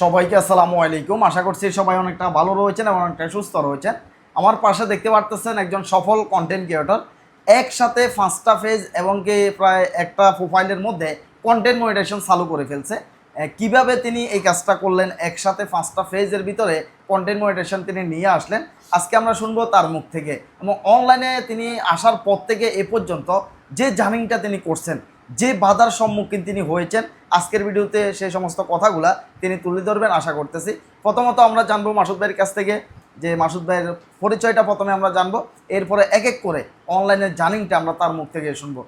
সবাইকে আসসালামু আলাইকুম। আশা করছি সবাই অনেকটা ভালো রয়েছেন এবং অনেকটা সুস্থ রয়েছেন। আমার পাশে দেখতে পারতেছেন একজন সফল কন্টেন্ট ক্রিয়েটর একসাথে পাঁচটা ফেজ এবং কি প্রায় একটা প্রোফাইলের মধ্যে কন্টেন্ট মনিটেশন চালু করে ফেলছে। কীভাবে তিনি এই কাজটা করলেন? একসাথে পাঁচটা ফেজের ভিতরে কন্টেন্ট মনিটেশন তিনি নিয়ে আসলেন। আজকে আমরা শুনব তার মুখ থেকে। এবং অনলাইনে তিনি আসার পর থেকে এ পর্যন্ত যে জার্নিংটা তিনি করছেন যে বাধার সম্মুখীন তিনি হয়েছেন আজকের ভিডিওতে সেই সমস্ত কথাগুলা তিনি তুলে ধরবেন আশা করতেছি। প্রথমত আমরা জানব মাসুদ ভাইয়ের কাছ থেকে যে মাসুদ ভাইয়ের পরিচয়টা প্রথমে আমরা জানব এরপরে এক এক করে অনলাইনের জার্নিংটা আমরা তার মুখ থেকে শুনব।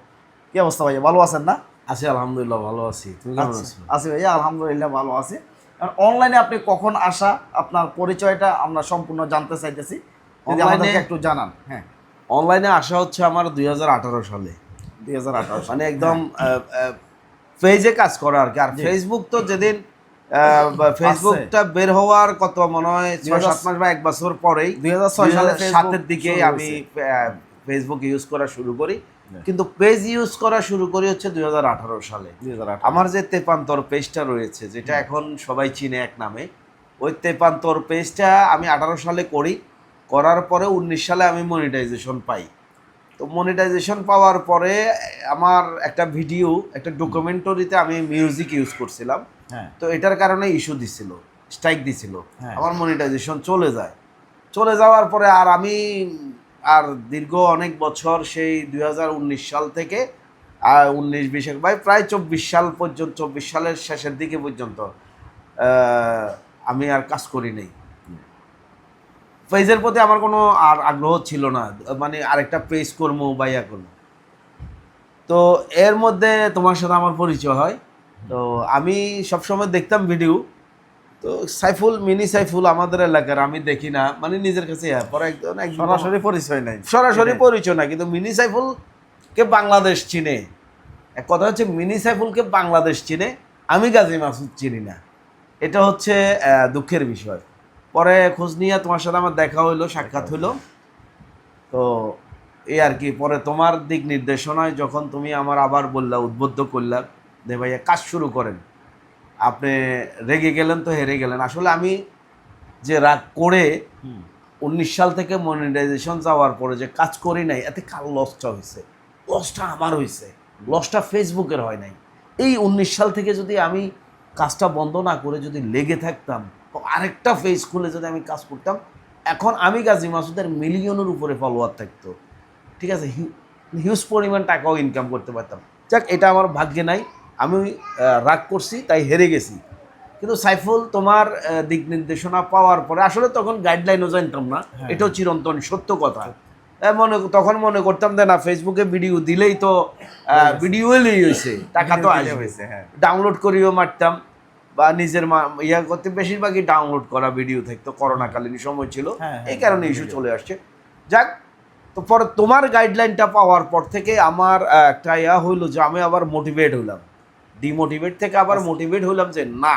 কি অবস্থা ভাইয়া ভালো আছেন না? আছি আলহামদুলিল্লাহ ভালো আছি। তুমি কেমন আচ্ছা, আছো? আছি ভাইয়া আলহামদুলিল্লাহ ভালো আছি। অনলাইনে আপনি কখন আসা আপনার পরিচয়টা আমরা সম্পূর্ণ জানতে চাইতেছি। যদি আমাদেরকে একটু জানান হ্যাঁ। অনলাইনে আসা হচ্ছে আমার দুই হাজার আঠারো সালে। মানে একদম পেজে কাজ করা আর কি। আর ফেসবুক তো যেদিন ফেসবুকটা বের হওয়ার কত মনে হয় ছয় সাত মাস বা এক বছর পরেই দুই হাজার ছয় সালে সাতের দিকে আমি ফেসবুক ইউজ করা শুরু করি। কিন্তু পেজ ইউজ করা শুরু করি হচ্ছে দু হাজার আঠারো সালে। আমার যে তেপান্তর পেজটা রয়েছে যেটা এখন সবাই চিনে এক নামে ওই তেপান্তর পেজটা আমি আঠারো সালে করি। করার পরে উনিশ সালে আমি মনিটাইজেশন পাই। তো মনিটাইজেশন পাওয়ার পরে আমার একটা ভিডিও একটা ডকুমেন্টারিতে আমি মিউজিক ইউজ করছিলাম। হ্যাঁ। তো এটার কারণে ইস্যু দিছিল স্ট্রাইক দিছিল। হ্যাঁ। আমার মনিটাইজেশন চলে যায়। চলে যাওয়ার পরে আর আমি আর দীর্ঘ অনেক বছর সেই দু হাজার উনিশ সাল থেকে আর উনিশ বিশ ভাই প্রায় চব্বিশ সাল পর্যন্ত চব্বিশ সালের শেষের দিকে পর্যন্ত আমি আর কাজ করি নাই। পেজের প্রতি আমার কোনো আর আগ্রহ ছিল না। মানে আরেকটা পেজ করব বা ইয়া করব তো এর মধ্যে তোমার সাথে আমার পরিচয় হয়। তো আমি সবসময় দেখতাম ভিডিও তো সাইফুল মিনি সাইফুল আমাদের এলাকার আমি দেখি না। মানে নিজের কাছে পরে একজন সরাসরি পরিচয় নাই। সরাসরি পরিচয় না কিন্তু মিনি সাইফুলকে বাংলাদেশ চিনে। এক কথা হচ্ছে মিনি সাইফুলকে বাংলাদেশ চিনে। আমি গাজী মাসুদ চিনি না। এটা হচ্ছে দুঃখের বিষয়। পরে খোঁজ নিয়ে তোমার সাথে আমার দেখা হইল সাক্ষাৎ হইল। তো এই আর কি পরে তোমার দিক নির্দেশনায় যখন তুমি আমার আবার বললা উদ্বুদ্ধ করলা যে ভাইয়া কাজ শুরু করেন। আপনি রেগে গেলেন তো হেরে গেলেন। আসলে আমি যে রাগ করে উনিশ সাল থেকে মনিটাইজেশন যাওয়ার পরে যে কাজ করি নাই এতে কার লসটা হয়েছে লসটা আমার হয়েছে লসটা ফেসবুকের হয় নাই। এই উনিশ সাল থেকে যদি আমি কাজটা বন্ধ না করে যদি লেগে থাকতাম আরেকটা ফেস খুলে যদি আমি কাজ করতাম এখন আমি গাজী মাসুদের মিলিয়নের উপরে ফলোয়ার থাকতো। ঠিক আছে? হিউজ পরিমাণ টাকাও ইনকাম করতে পারতাম। যাক এটা আমার ভাগ্যে নাই। আমি রাগ করছি তাই হেরে গেছি। কিন্তু সাইফুল তোমার দিক নির্দেশনা পাওয়ার পরে আসলে তখন গাইডলাইনও জানতাম না। হ্যাঁ। এটাও চিরন্তন সত্য কথা। মনে তখন মনে করতাম যে না ফেসবুকে ভিডিও দিলেই তো ভিডিও হয়েছে। টাকা তো আসবে। হয়েছে, হ্যাঁ। ডাউনলোড করিও মারতাম। বা নিজের মা- ইয়া করতে বেশিরভাগই ডাউনলোড করা ভিডিও থাকতো করোনাকালীন সময় ছিল। হ্যাঁ, হ্যাঁ, এই কারণে ইস্যু চলে আসছে। যাক তো পরে তোমার গাইডলাইনটা পাওয়ার পর থেকে আমার একটা ইয়া হইল যে আমি আবার মোটিভেট হইলাম। ডিমোটিভেট থেকে আবার মোটিভেট হইলাম যে না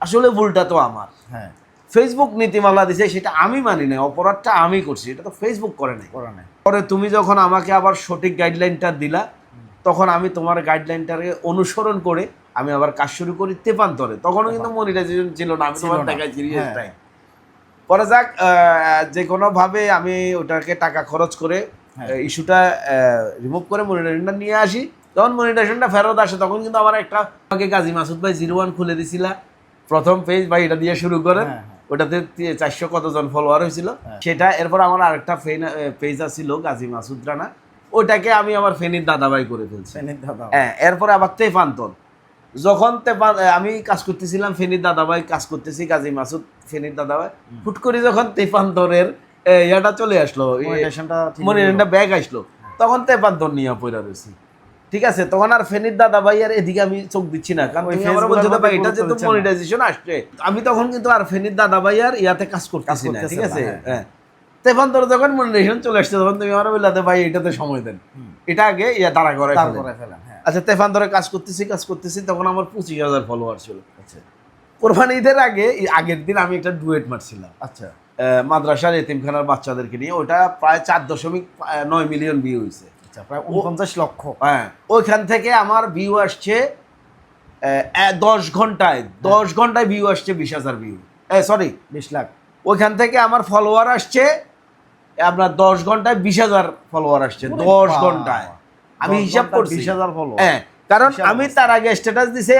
আসলে ভুলটা তো আমার। হ্যাঁ। ফেসবুক নীতিমালা দিছে সেটা আমি মানি না অপরাধটা আমি করছি এটা তো ফেসবুক করে নাই। করা নাই। পরে তুমি যখন আমাকে আবার সঠিক গাইডলাইনটা দিলা তখন আমি তোমার গাইডলাইনটাকে অনুসরণ করে আমি আবার কাজ শুরু করি তেপান্তরে। তখনও কিন্তু মনিটাইজেশন ছিল না আমি তোমার। টাকায় সিরিয়াস হ্যাঁ। টাইম পরে যাক যে কোনোভাবে আমি ওটাকে টাকা খরচ করে হ্যাঁ। ইস্যুটা রিমুভ করে মনিটাইজেশনটা নিয়ে আসি। যখন মনিটাইজেশনটা ফেরত আসে তখন কিন্তু আমার একটা আমাকে কাজী মাসুদ ভাই জিরো ওয়ান খুলে দিছিলা। প্রথম পেজ ভাই এটা দিয়ে শুরু করেন। হ্যাঁ, হ্যাঁ। ওটাতে চারশো কতজন ফলোয়ার হয়েছিল। হ্যাঁ। সেটা এরপর আমার আরেকটা পেজ ছিল গাজী মাসুদ রানা। ওটাকে আমি আমার ফেনীর দাদাভাই করে ফেলছি। সেনির দাদা হ্যাঁ এরপরে আবার তেপান্তর। যখন আমি কাজ করতেছিলাম ফেনীর দাদাভাই কাজ করতেছি গাজী মাসুদ ফেনীর দাদাভাই। হুট করে যখন তেপান্তরের ইয়াটা চলে আসলো মনিটরটা ব্যাগ আসলো। তখন তেপান্তর নিয়ে পড়া রয়েছি ঠিক আছে? তখন আর ফেনীর দাদা ভাই আর এদিকে আমি চোখ দিচ্ছি না কারণ তুমি আমার বলছো ভাই এটা যেহেতু মনিটাইজেশন আসছে আমি তখন কিন্তু আর ফেনীর দাদা ভাই আর ইয়াতে কাজ করতেছি না ঠিক আছে? হ্যাঁ। হ্যাঁ। তেপান্তর যখন মনিটাইজেশন চলে আসছে তখন তুমি আমার বললাতে ভাই এটাতে সময় দেন। এটা আগে ইয়া তারা করে ফেলেন। হ্যাঁ আচ্ছা তেফান্তরে কাজ করতেছি কাজ করতেছি তখন আমার পঁচিশ হাজার ফলোয়ার ছিল। আচ্ছা। কোরবানি ঈদের আগে আগের দিন আমি একটা ডুয়েট মারছিলাম। আচ্ছা। মাদ্রাসার এতিমখানার বাচ্চাদেরকে নিয়ে ওটা প্রায় চার দশমিক নয় মিলিয়ন ভিউ হয়েছে আচ্ছা প্রায় উনপঞ্চাশ লক্ষ। হ্যাঁ ওইখান থেকে আমার ভিউ আসছে দশ ঘন্টায় দশ ঘন্টায় ভিউ আসছে বিশ হাজার ভিউ সরি বিশ লাখ। ওইখান থেকে আমার ফলোয়ার আসছে আপনার দশ ঘন্টায় বিশ হাজার ফলোয়ার আসছে দশ ঘন্টায়। আমি হিসাব ঘন্টায় করছি। 20,000 follower। হ্যাঁ কারণ আমি তার আগে স্ট্যাটাস দিছে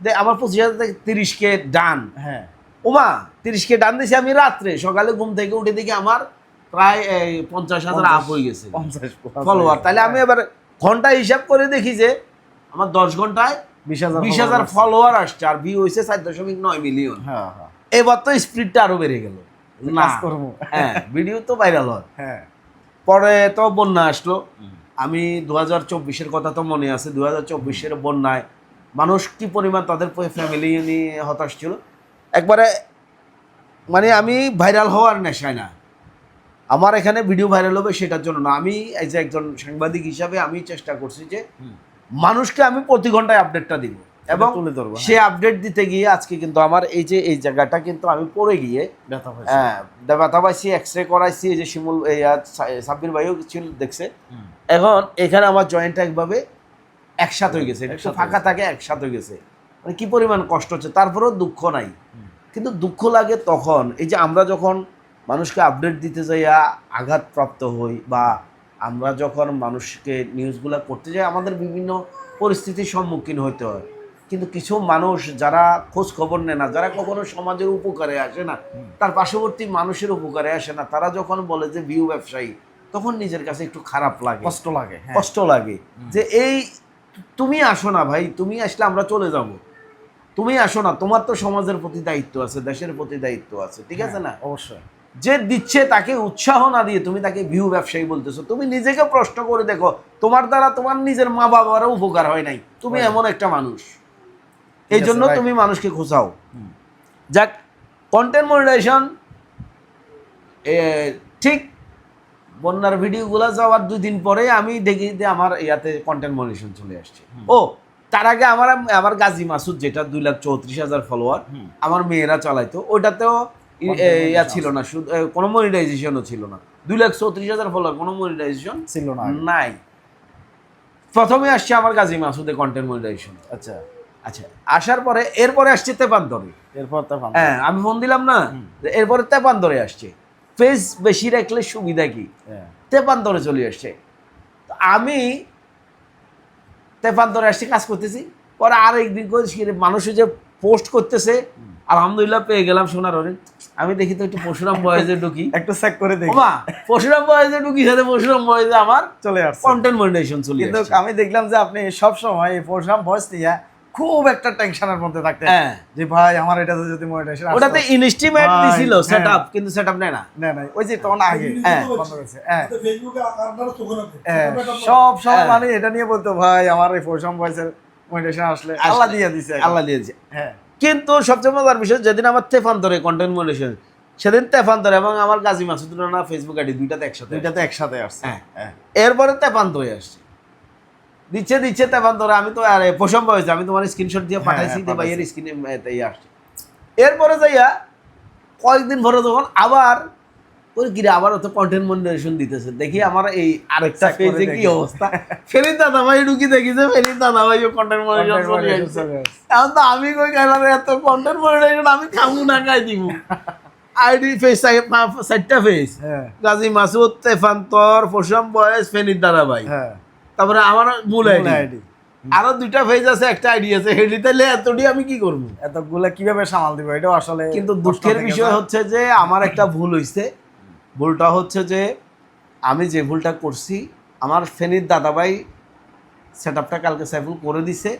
যে আমার পঁচিশ হাজার থেকে তিরিশ কে ডান হ্যাঁ। ওমা তিরিশ কে ডান দিছে আমি রাত্রে সকালে ঘুম থেকে উঠে দেখি আমার প্রায় পঞ্চাশ হাজার আপ হয়ে গেছে। ফলোয়ার তাহলে আমি এবার ঘণ্টা হিসাব করে দেখি যে আমার দশ ঘন্টায় বিশ হাজার বিশ হাজার ফলোয়ার আসছে আর ভিউ হয়েছে চার দশমিক নয় মিলিয়ন হ্যাঁ হ্যাঁ। এবার তো স্পিডটা আরও বেড়ে গেল। না হ্যাঁ ভিডিও তো ভাইরাল হয়। হ্যাঁ। পরে তো বন্যা আসলো। আমি দু হাজার চব্বিশের কথা তো মনে আছে দু হাজার চব্বিশের বন্যায় মানুষ কি পরিমাণ তাদের ফ্যামিলি নিয়ে হতাশ ছিল? একবারে মানে আমি ভাইরাল হওয়ার নেশায় না। আমার এখানে ভিডিও ভাইরাল হবে সেটার জন্য না। আমি এই যে একজন সাংবাদিক হিসাবে আমি চেষ্টা করছি যে মানুষকে আমি প্রতি ঘন্টায় আপডেটটা দিব। এবং হ্যাঁ। সে আপডেট দিতে গিয়ে আজকে কিন্তু আমার এই যে এই জায়গাটা কিন্তু আমি পড়ে গিয়ে হ্যাঁ ব্যথা পাইছি এক্স রে করাইছি এই যে শিমুল এই সাব্বির ভাইও ছিল দেখছে। এখন এখানে আমার জয়েন্টটা একভাবে একসাথে হয়ে গেছে একটু ফাঁকা থাকে একসাথে হয়ে গেছে। মানে কি পরিমাণ কষ্ট হচ্ছে তারপরেও দুঃখ নাই। কিন্তু দুঃখ লাগে তখন এই যে আমরা যখন মানুষকে আপডেট দিতে যাইয়া আঘাতপ্রাপ্ত হই বা আমরা যখন মানুষকে নিউজগুলো করতে যাই আমাদের বিভিন্ন পরিস্থিতির সম্মুখীন হতে হয়। কিন্তু কিছু মানুষ যারা খোঁজ খবর নেয় না যারা কখনো সমাজের উপকারে আসে না তার পার্শ্ববর্তী মানুষের উপকারে আসে না তারা যখন বলে যে ভিউ ব্যবসায়ী তখন নিজের কাছে একটু খারাপ লাগে। কষ্ট লাগে হ্যাঁ। কষ্ট লাগে। যে এই তুমি আসো না ভাই তুমি আসলে আমরা চলে যাব। তুমি আসো না তোমার তো সমাজের প্রতি দায়িত্ব আছে দেশের প্রতি দায়িত্ব আছে ঠিক আছে না? অবশ্যই। যে দিচ্ছে তাকে উৎসাহ না দিয়ে তুমি তাকে ভিউ ব্যবসায়ী বলতেছো তুমি নিজেকে প্রশ্ন করে দেখো তোমার দ্বারা তোমার নিজের মা বাবারও উপকার হয় নাই তুমি এমন একটা মানুষ। এই জন্য তুমি মানুষকে খোঁচাও। যাক কন্টেন্ট মনিটাইজেশন ঠিক বন্যার ভিডিওগুলো যাওয়ার দুই দিন পরে আমি দেখি যে আমার ইয়াতে কন্টেন্ট মনিটাইজেশন চলে আসছে। ও তার আগে আমার আমার গাজী মাসুদ যেটা দুই লাখ চৌত্রিশ হাজার ফলোয়ার আমার মেয়েরা চালাইতো এ, ইয়া ছিল না শুধু কোনো মনিটাইজেশনও ছিল না। দুই লাখ চৌত্রিশ হাজার ফলোয়ার কোনো মনিটাইজেশন ছিল না নাই। প্রথমে আসছে আমার গাজী মাসুদে কন্টেন্ট মনিটাইজেশন আচ্ছা। আচ্ছা আসার পরে এরপরে আসছে তেপান্তরে। এরপর হ্যাঁ আমি ফোন দিলাম না এরপরে তেপান্তরে আসছে। ফেস বেশি রাখলে সুবিধা কি? হ্যাঁ। তেপান্তরে চলে আসছে। তো আমি তেপান্তরে আসছি কাজ করতেছি। পরে আর একদিন করে মানুষ যে পোস্ট করতেছে আলহামদুলিল্লাহ পেয়ে গেলাম সোনার হরিণ আমি দেখি তো একটু পরশুরাম বয়েজে ঢুকি। একটু চেক করে দেখি। ওমা পরশুরাম বয়েজে ঢুকি সাথে পরশুরাম বয়েজে আমার চলে আসছে। কন্টেন্ট মনিটাইজেশন চলে কিন্তু আমি দেখলাম যে আপনি সব সময় এই প্রোগ্রাম ভয়েস নিয়ে খুব একটা টেনশনের মধ্যে থাকতেন হ্যাঁ। যে ভাই আমার এটাতে যদি মনিটাইজেশন ওটাতে ইনস্টিমেট দিছিল হ্যাঁ। সেটআপ কিন্তু সেটআপ নেয় না। না না ওই যে তখন আগে। হ্যাঁ। বন্ধ করেছে। হ্যাঁ। হ্যাঁ, সব হ্যাঁ। মানে এটা নিয়ে বলতো ভাই আমার এই প্রোগ্রাম ভয়েসের মনিটাইজেশন আসলে আল্লাহ দিয়ে দিছে আল্লাহ দিয়েছে হ্যাঁ। কিন্তু সবচেয়ে মজার বিষয় যেদিন আমার তেফান্তরে কন্টেন্ট মনিটাইজেশন সেদিন তেফান্তরে এবং আমার গাজী মাসুদ রানা ফেসবুক আইডি দুইটাতে একসাথে দুইটাতে একসাথে আসছে। হ্যাঁ। হ্যাঁ। এরপরে তেপান্তরে আসছে। দিচ্ছে দিচ্ছে তেপান্তরে আমি তো আর প্রসম্ভ হয়েছে আমি তোমার স্ক্রিনশট দিয়ে হ্যাঁ, পাঠাইছি হ্যাঁ, যে ভাইয়ের। স্ক্রিনে ইয়ে আসছে। এরপরে যাইয়া কয়েকদিন পরে যখন আবার ওই কিরে আবার অত কন্টেন্ট মনিটাইজেশন দিতেছে দেখি আমার এই আরেকটা পেজে কি অবস্থা। ফেরির দাদা ভাই ঢুকি দেখি যে ফেরির দাদা ভাই কন্টেন্ট আসছে। এখন তো আমি কই খাইলাম এত কন্টেন্ট মনিটাইজেশন আমি খামু না খাই দিব আইডি ফেস চারটা ফেস হ্যাঁ। গাজী মাসুদ তেফান্তর ফসম বয়েস ফেনির দাদা ভাই হ্যাঁ। তারপরে আমার মূল আইডি। আরও দুইটা পেজ আছে একটা আইডি আছে হেডি। তাইলে এতটি আমি কি করব? এতগুলা কীভাবে সামাল দিব? এটাও আসলে কিন্তু দুঃখের বিষয় হচ্ছে যে আমার একটা ভুল হইছে। ভুলটা হচ্ছে যে আমি যে ভুলটা করছি আমার ফেনির দাদাভাই সেট আপটা কালকে সাইফুল করে দিছে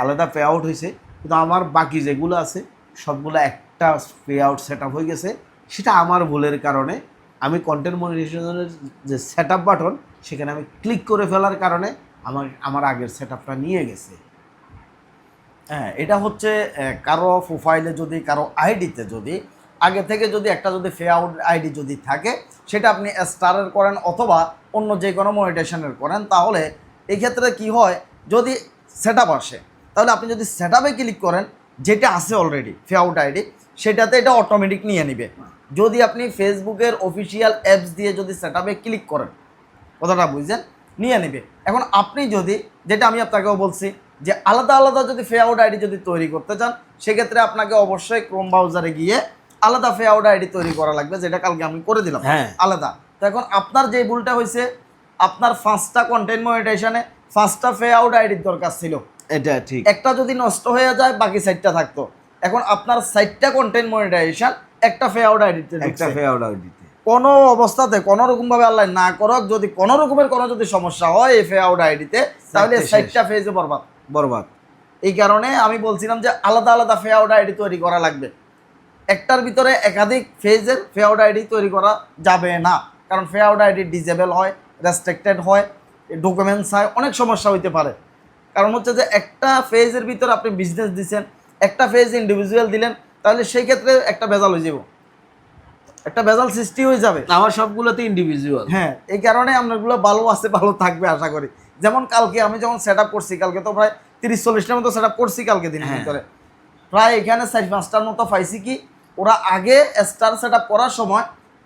আলাদা পে আউট হয়েছে কিন্তু আমার বাকি যেগুলো আছে সবগুলো একটা পে আউট সেট আপ হয়ে গেছে। সেটা আমার ভুলের কারণে আমি কন্টেন্ট মনিটাইজেশনের যে সেট আপ বাটন সেখানে আমি ক্লিক করে ফেলার কারণে আমার আমার আগের সেট আপটা নিয়ে গেছে। হ্যাঁ এটা হচ্ছে কারও প্রোফাইলে যদি, কারও আইডিতে যদি, আগে থেকে যদি একটা যদি ফে আউট আইডি যদি থাকে, সেটা আপনি স্টারের করেন অথবা অন্য যে কোনো মনিটেশনের করেন, তাহলে এই ক্ষেত্রে কি হয়, যদি সেট আসে, তাহলে আপনি যদি সেট ক্লিক করেন, যেটা আছে অলরেডি ফে আউট আইডি সেটাতে এটা অটোমেটিক নিয়ে নিবে। যদি আপনি ফেসবুকের অফিসিয়াল অ্যাপস দিয়ে যদি সেট ক্লিক করেন কথাটা বুঝছেন? নিয়ে নেবে। এখন আপনি যদি যেটা আমি আপনাকেও বলছি যে আলাদা আলাদা যদি ফে আউট আইডি যদি তৈরি করতে চান সেক্ষেত্রে আপনাকে অবশ্যই ক্রোম ব্রাউজারে গিয়ে আলাদা ফে আউট আইডি তৈরি করা লাগবে যেটা কালকে আমি করে দিলাম। হ্যাঁ। আলাদা। তো এখন আপনার যে ভুলটা হয়েছে আপনার পাঁচটা কন্টেন্ট মনিটাইজেশনে পাঁচটা ফে আউট আইডির দরকার ছিল। এটা ঠিক। একটা যদি নষ্ট হয়ে যায় বাকি সাইটটা থাকতো। এখন আপনার সাইটটা কন্টেন্ট মনিটাইজেশন একটা ফে আউট আইডিতে একটা ফে আউট দিতে কোনো অবস্থাতে কোনো রকম ভাবে আল্লাহ না করক যদি কোনো রকমের কোনো যদি সমস্যা হয় এই ফে আউট আইডিতে তাহলে সাইটটা ফেজে বরবাদ। বরবাদ। এই কারণে আমি বলছিলাম যে আলাদা আলাদা ফে আউট আইডি তৈরি করা লাগবে। একটার ভিতরে একাধিক ফেজের ফে আউট আইডি তৈরি করা যাবে না। কারণ ফে আউট আইডি ডিজেবল হয় রেস্ট্রিক্টেড হয় ডকুমেন্টস হয় অনেক সমস্যা হইতে পারে। কারণ হচ্ছে যে একটা ফেজের ভিতরে আপনি বিজনেস দিচ্ছেন একটা ফেজ ইন্ডিভিজুয়াল দিলেন তাহলে সেই ক্ষেত্রে একটা ভেজাল হয়ে যাব একটা ভেজাল সৃষ্টি হয়ে যাবে। আমার সবগুলোতে ইন্ডিভিজুয়াল হ্যাঁ এই কারণে আপনারগুলো ভালো আছে ভালো থাকবে আশা করি। যেমন কালকে আমি যখন সেট আপ করছি কালকে তো প্রায় তিরিশ চল্লিশটার মতো সেট আপ করছি কালকে দিনের হ্যাঁ। ভিতরে। প্রায় এখানে চার পাঁচটার মতো পাইছি কি ওরা আগে স্টার সেট আপ করার সময়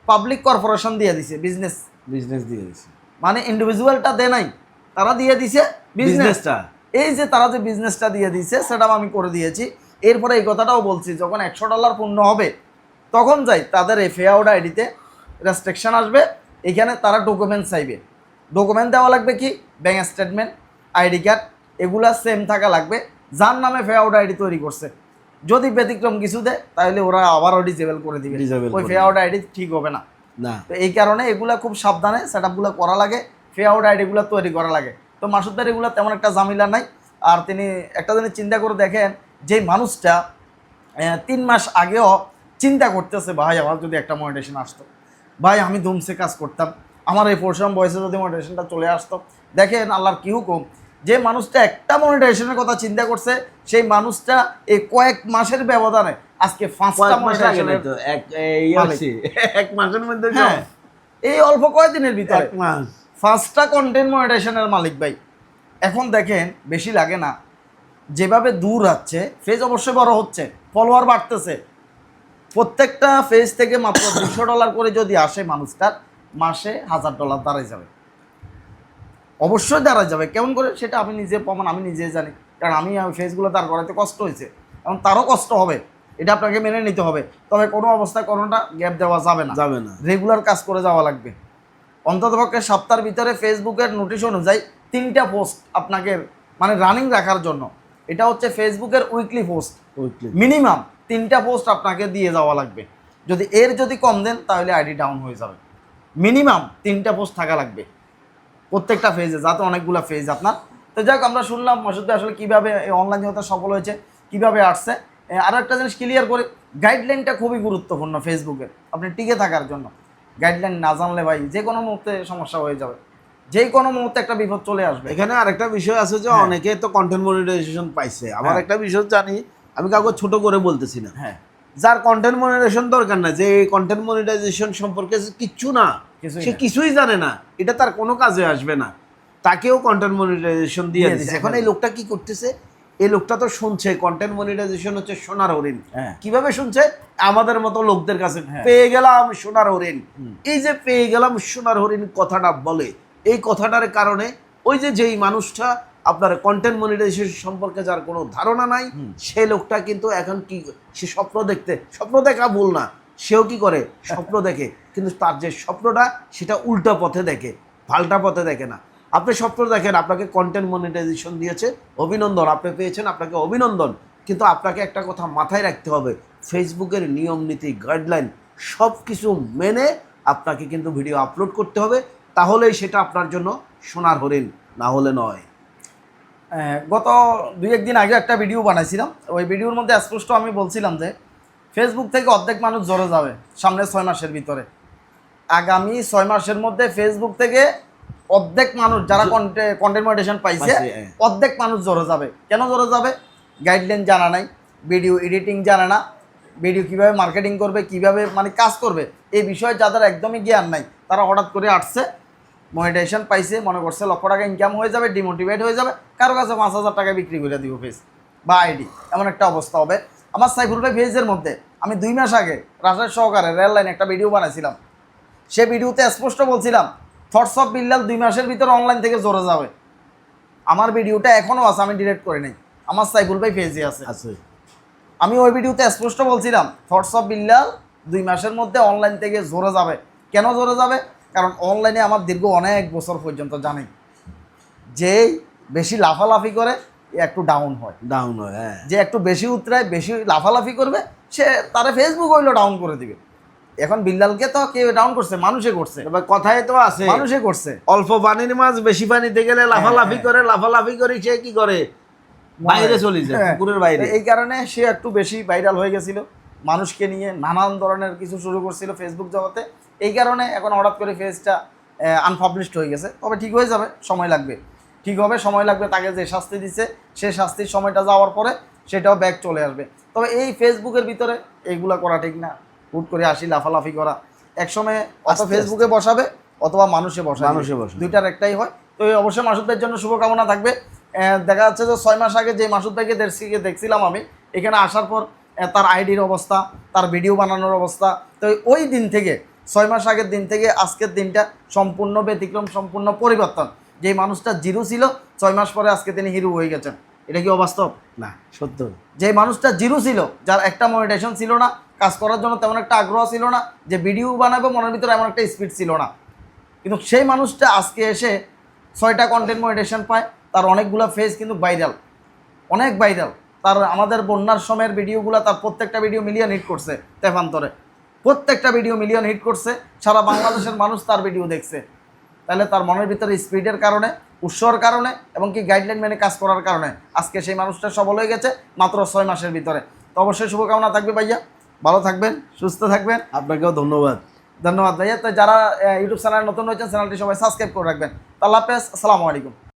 পাবলিক কর্পোরেশন দিয়ে দিছে বিজনেস বিজনেস দিয়ে দিছি। মানে ইন্ডিভিজুয়ালটা দেয় নাই তারা দিয়ে দিছে বিজনেসটা এই যে তারা যে বিজনেসটা দিয়ে দিয়েছে সেটাও আমি করে দিয়েছি এরপরে এই কথাটাও বলছি যখন একশো ডলার পূর্ণ হবে তখন যাই তাদের এই ফে আউট আইডিতে রেস্ট্রিকশন আসবে এখানে তারা ডকুমেন্ট চাইবে। ডকুমেন্ট দেওয়া লাগবে কি? ব্যাঙ্ক স্টেটমেন্ট আইডি কার্ড এগুলা সেম থাকা লাগবে যার নামে ফে আউট আইডি তৈরি করছে। যদি ব্যতিক্রম কিছু দেয় তাহলে ওরা আবারও ডিজেবল করে দিবে। ওই করে ফে আউট আইডি ঠিক হবে না। না। তো এই কারণে এগুলা খুব সাবধানে সেট আপগুলো করা লাগে ফে আউট আইডিগুলো তৈরি করা লাগে। তো মাসুদ ভাই এগুলো তেমন একটা ঝামেলা নাই। আর তিনি একটা জিনিস চিন্তা করে দেখেন যে মানুষটা তিন মাস আগেও চিন্তা করতেছে ভাই আমার যদি একটা মনিটেশন আসতো। ভাই আমি ধুমসে কাজ করতাম। আমার এই পরিশ্রম বয়সে যদি মনিটেশনটা চলে আসতো। দেখেন আল্লাহর কি হুকুম? যে মানুষটা একটা মনিটাইজেশনের কথা চিন্তা করছে সেই মানুষটা এই কয়েক মাসের ব্যবধানে আজকে পাঁচটা এক মাসের মধ্যে হ্যাঁ এই অল্প কয়েকদিনের ভিতরে। ফার্স্টটা কন্টেন্ট মনিটাইজেশনের মালিক ভাই। এখন দেখেন বেশি লাগে না। যেভাবে দূর হচ্ছে ফেজ অবশ্যই বড় হচ্ছে ফলোয়ার বাড়তেছে প্রত্যেকটা ফেজ থেকে মাত্র দুশো ডলার করে যদি আসে মানুষটার মাসে হাজার ডলার দাঁড়ায় যাবে। অবশ্যই দাঁড়ায় যাবে। কেমন করে? সেটা আমি নিজে প্রমাণ আমি নিজে জানি। কারণ আমি ফেজগুলো দাঁড় করাতে কষ্ট হয়েছে। এবং তারও কষ্ট হবে। এটা আপনাকে মেনে নিতে হবে। তবে কোনো অবস্থায় কোনোটা গ্যাপ দেওয়া যাবে না। যাবে না। রেগুলার কাজ করে যাওয়া লাগবে। অন্ততপক্ষে সপ্তাহের ভিতরে ফেসবুকের নোটিশ অনুযায়ী তিনটা পোস্ট আপনাকে মানে রানিং রাখার জন্য। এটা হচ্ছে ফেসবুকের উইকলি পোস্ট Weekly। মিনিমাম তিনটা পোস্ট আপনাকে দিয়ে যাওয়া লাগবে। যদি এর যদি কম দেন তাহলে আইডি ডাউন হয়ে যাবে। মিনিমাম তিনটা পোস্ট থাকা লাগবে। প্রত্যেকটা ফেজে যাতে অনেকগুলো ফেজ আপনার। তো যাক আমরা শুনলাম মাসুদ ভাই আসলে কীভাবে অনলাইন জগতে সফল হয়েছে কীভাবে আসছে। আরও একটা জিনিস ক্লিয়ার করে গাইডলাইনটা খুবই গুরুত্বপূর্ণ ফেসবুকের আপনি টিকে থাকার জন্য। গাইডলাইন না জানলে ভাই যে কোনো মুহূর্তে সমস্যা হয়ে যাবে। যে কোনো মুহূর্তে একটা বিপদ চলে আসবে। এখানে আরেকটা বিষয় আছে যে হ্যাঁ। অনেকে তো কন্টেন্ট মনিটাইজেশন পাইছে। আমার হ্যাঁ। একটা বিষয় জানি আমি কাউকে ছোট করে বলতেছি না। হ্যাঁ। যার কন্টেন্ট মনিটাইজেশন দরকার না যে কন্টেন্ট মনিটাইজেশন সম্পর্কে কিচ্ছু না সে কিছুই জানে না এটা তার কোনো কাজে আসবে না। তাকেও কন্টেন্ট মনিটাইজেশন দিয়ে দিচ্ছে এখন। এই লোকটা কি করতেছে? এই লোকটা তো শুনছে কন্টেন্ট মনিটাইজেশন হচ্ছে সোনার হরিণ। হ্যাঁ। কীভাবে শুনছে? আমাদের মতো লোকদের কাছে। হ্যাঁ। পেয়ে গেলাম সোনার হরিণ। এই যে পেয়ে গেলাম সোনার হরিণ কথাটা বলে এই কথাটার কারণে ওই যে যেই মানুষটা আপনার কন্টেন্ট মনিটাইজেশন সম্পর্কে যার কোনো ধারণা নাই সে লোকটা কিন্তু এখন কি সে স্বপ্ন দেখতে স্বপ্ন দেখা ভুল না সেও কি করে? স্বপ্ন দেখে কিন্তু তার যে স্বপ্নটা সেটা উল্টা পথে দেখে পাল্টা পথে দেখে না। আপনি স্বপ্ন দেখেন আপনাকে কন্টেন্ট মনিটাইজেশন দিয়েছে অভিনন্দন আপনি পেয়েছেন আপনাকে অভিনন্দন কিন্তু আপনাকে একটা কথা মাথায় রাখতে হবে ফেসবুকের নিয়ম নীতি গাইডলাইন সব কিছু মেনে আপনাকে কিন্তু ভিডিও আপলোড করতে হবে তাহলেই সেটা আপনার জন্য সোনার হরিণ না হলে নয়। গত দুই একদিন আগে একটা ভিডিও বানাইছিলাম। ওই ভিডিওর মধ্যে স্পষ্ট আমি বলছিলাম যে ফেসবুক থেকে অর্ধেক মানুষ জড়ে যাবে সামনে ছয় মাসের ভিতরে। আগামী ছয় মাসের মধ্যে ফেসবুক থেকে অর্ধেক মানুষ যারা কন্টেন্ট মনিটেশন পাইছে পাইছে, হ্যাঁ। অর্ধেক মানুষ জড়ে যাবে। কেন জড়ে যাবে? গাইডলাইন জানা নাই ভিডিও এডিটিং জানে না ভিডিও কীভাবে মার্কেটিং করবে কীভাবে মানে কাজ করবে এই বিষয়ে যাদের একদমই জ্ঞান নাই তারা হঠাৎ করে আসছে মনিটাইজেশন পাইছে মনে করছে লক্ষ টাকা ইনকাম হয়ে যাবে ডিমোটিভেট হয়ে যাবে কারও কাছে পাঁচ হাজার টাকা বিক্রি করে দিব ফেস বা আইডি এমন একটা অবস্থা হবে। আমার সাইফুল ভাই ফেজের মধ্যে আমি দুই মাস আগে রাজের সহকারে রেল লাইন একটা ভিডিও বানাইছিলাম। সে ভিডিওতে স্পষ্ট বলছিলাম থটস অফ বিল্লাল দুই মাসের ভিতরে অনলাইন থেকে জোরে যাবে। আমার ভিডিওটা এখনও আছে আমি ডিলিট করে নেই। আমার সাইফুল ভাই পেজে আছে। আছে। আমি ওই ভিডিওতে স্পষ্ট বলছিলাম থটস অফ বিল্লাল দুই মাসের মধ্যে অনলাইন থেকে জোরে যাবে। কেন জোরে যাবে? কারণ অনলাইনে আমার দীর্ঘ অনেক বছর পর্যন্ত জানি যে বেশি লাফালাফি করে একটু ডাউন হয়। ডাউন হয় হ্যাঁ। যে একটু বেশি উতরায় বেশি লাফালাফি করবে সে তারা ফেসবুক হইল ডাউন করে দিবে। এখন বিল্লালকে তো কেউ ডাউন করছে মানুষে করছে। এবার কথাই তো আছে। মানুষে করছে। অল্প পানির মাছ বেশি পানিতে গেলে লাফালাফি করে লাফালাফি করে সে কি করে? বাইরে চলে যায় হ্যাঁ। পুকুরের বাইরে। এই কারণে সে একটু বেশি ভাইরাল হয়ে গেছিল। মানুষকে নিয়ে নানান ধরনের কিছু শুরু করছিল ফেসবুক জগতে। এই কারণে এখন হঠাৎ করে ফেজটা আনপাবলিশড হয়ে গেছে। তবে ঠিক হয়ে যাবে সময় লাগবে। ঠিক হবে সময় লাগবে তাকে যে শাস্তি দিছে সে শাস্তির সময়টা যাওয়ার পরে সেটাও ব্যাক চলে আসবে। তবে এই ফেসবুকের ভিতরে এইগুলা করা ঠিক না। হুট করে আসি লাফালাফি করা। একসময় অত ফেসবুকে বসাবে অথবা মানুষে বসাবে। মানুষে বসে দুইটার একটাই হয়। তো এই অবশ্যই মাসুদ জন্য শুভকামনা থাকবে। দেখা যাচ্ছে যে ছয় মাস আগে যে মাসুদ ভাইকে দেখছি- দেখছিলাম আমি এখানে আসার পর তার আইডির অবস্থা তার ভিডিও বানানোর অবস্থা। তো ওই দিন থেকে ছয় মাস আগের দিন থেকে আজকের দিনটা সম্পূর্ণ ব্যতিক্রম সম্পূর্ণ পরিবর্তন। যে মানুষটা জিরো ছিল ছয় মাস পরে আজকে তিনি হিরো হয়ে গেছেন। এটা কি অবাস্তব? না সত্য। যে মানুষটা জিরো ছিল যার একটা মনিটেশন ছিল না কাজ করার জন্য তেমন একটা আগ্রহ ছিল না যে ভিডিও বানাবে মনের ভিতরে এমন একটা স্পিড ছিল না। কিন্তু সেই মানুষটা আজকে এসে ছয়টা কন্টেন্ট মনিটেশন পায় তার অনেকগুলো ফেস কিন্তু ভাইরাল অনেক ভাইরাল তার আমাদের বন্যার সময়ের ভিডিওগুলো তার প্রত্যেকটা ভিডিও মিলিয়ে নিট করছে তেফান্তরে। প্রত্যেকটা ভিডিও মিলিয়ন হিট করছে সারা বাংলাদেশের মানুষ তার ভিডিও দেখছে। তাহলে তার মনের ভিতরে স্পিডের কারণে উৎসর কারণে এবং কি গাইডলাইন মেনে কাজ করার কারণে আজকে সেই মানুষটা সবল হয়ে গেছে মাত্র ছয় মাসের ভিতরে। তো অবশ্যই শুভকামনা থাকবে ভাইয়া। ভালো থাকবেন সুস্থ থাকবেন। আপনাকেও ধন্যবাদ। ধন্যবাদ ভাইয়া। তো যারা ইউটিউব চ্যানেল নতুন রয়েছেন চ্যানেলটি সবাই সাবস্ক্রাইব করে রাখবেন। আল্লাহ হাফেজ আসসালামু আলাইকুম।